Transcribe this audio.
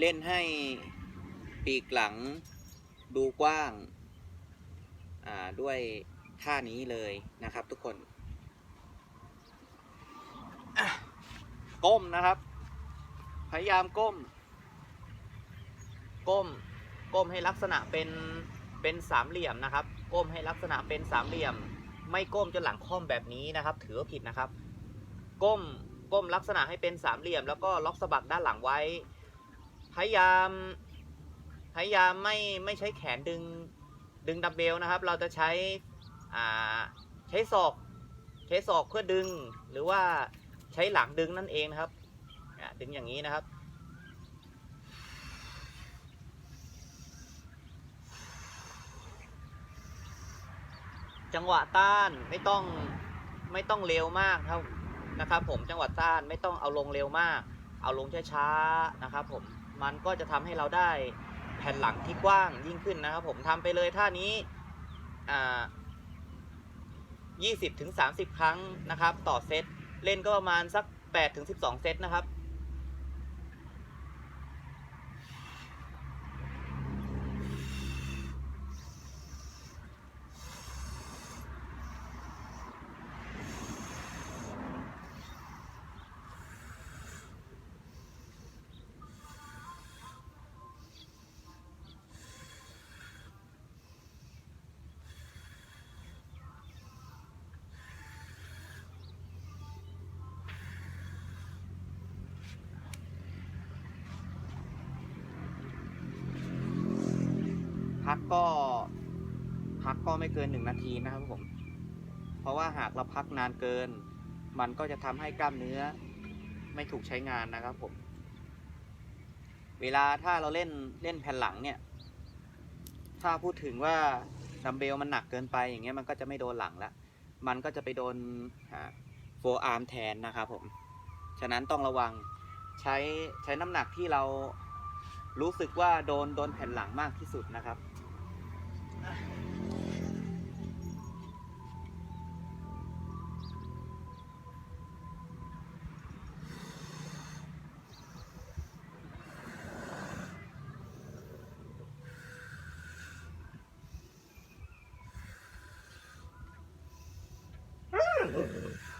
เล่นให้ปีกหลังดูกว้างาด้วยท่านี้เลยนะครับทุกคนก้มนะครับ พยายามก้ม ก้ม ก้มให้ลักษณะเป็นเป็นสามเหลี่ยมนะครับ ก้มให้ลักษณะเป็นสามเหลี่ยม ไม่ก้มจนหลังค่อมแบบนี้นะครับ ถือว่าผิดนะครับ ก้ม ก้มลักษณะให้เป็นสามเหลี่ยม แล้วก็ล็อกสะบักด้านหลังไว้ พยายามพยายามไม่ไม่ใช้แขนดึงดึงดัมเบลนะครับ เราจะใช้ใช้ศอกใช้ศอกเพื่อดึง หรือว่าใช้หลังดึงนั่นเองนะครับดึงอย่างนี้นะครับจังหวะต้านไม่ต้องไม่ต้องเร็วมากเท่านะครับ ผมจังหวะต้านไม่ต้องเอาลงเร็วมาก เอาลงช้าๆนะครับผม มันก็จะทำให้เราได้แผ่นหลังที่กว้างยิ่งขึ้นนะครับ ผมทำไปเลยท่านี้อ่า20ถึง30ครั้งนะครับ ต่อเซตเล่นก็ประมาณสัก8ถึง12เซตนะครับ กก็พักก็ไม่เกินหนึ่งนาทีนะครับผม เพราะว่าหากเราพักนานเกิน มันก็จะทำให้กล้ามเนื้อไม่ถูกใช้งานนะครับผม เวลาถ้าเราเล่นเล่นแผ่นหลังเนี่ย ถ้าพูดถึงว่าดัมเบลมันหนักเกินไปอย่างเงี้ยมันก็จะไม่โดนหลังละ มันก็จะไปโดนโฟอาร์มแทนนะครับผม ฉะนั้นต้องระวังใช้ใช้น้ำหนักที่เรารู้สึกว่าโดนโดนแผ่นหลังมากที่สุดนะครับ เ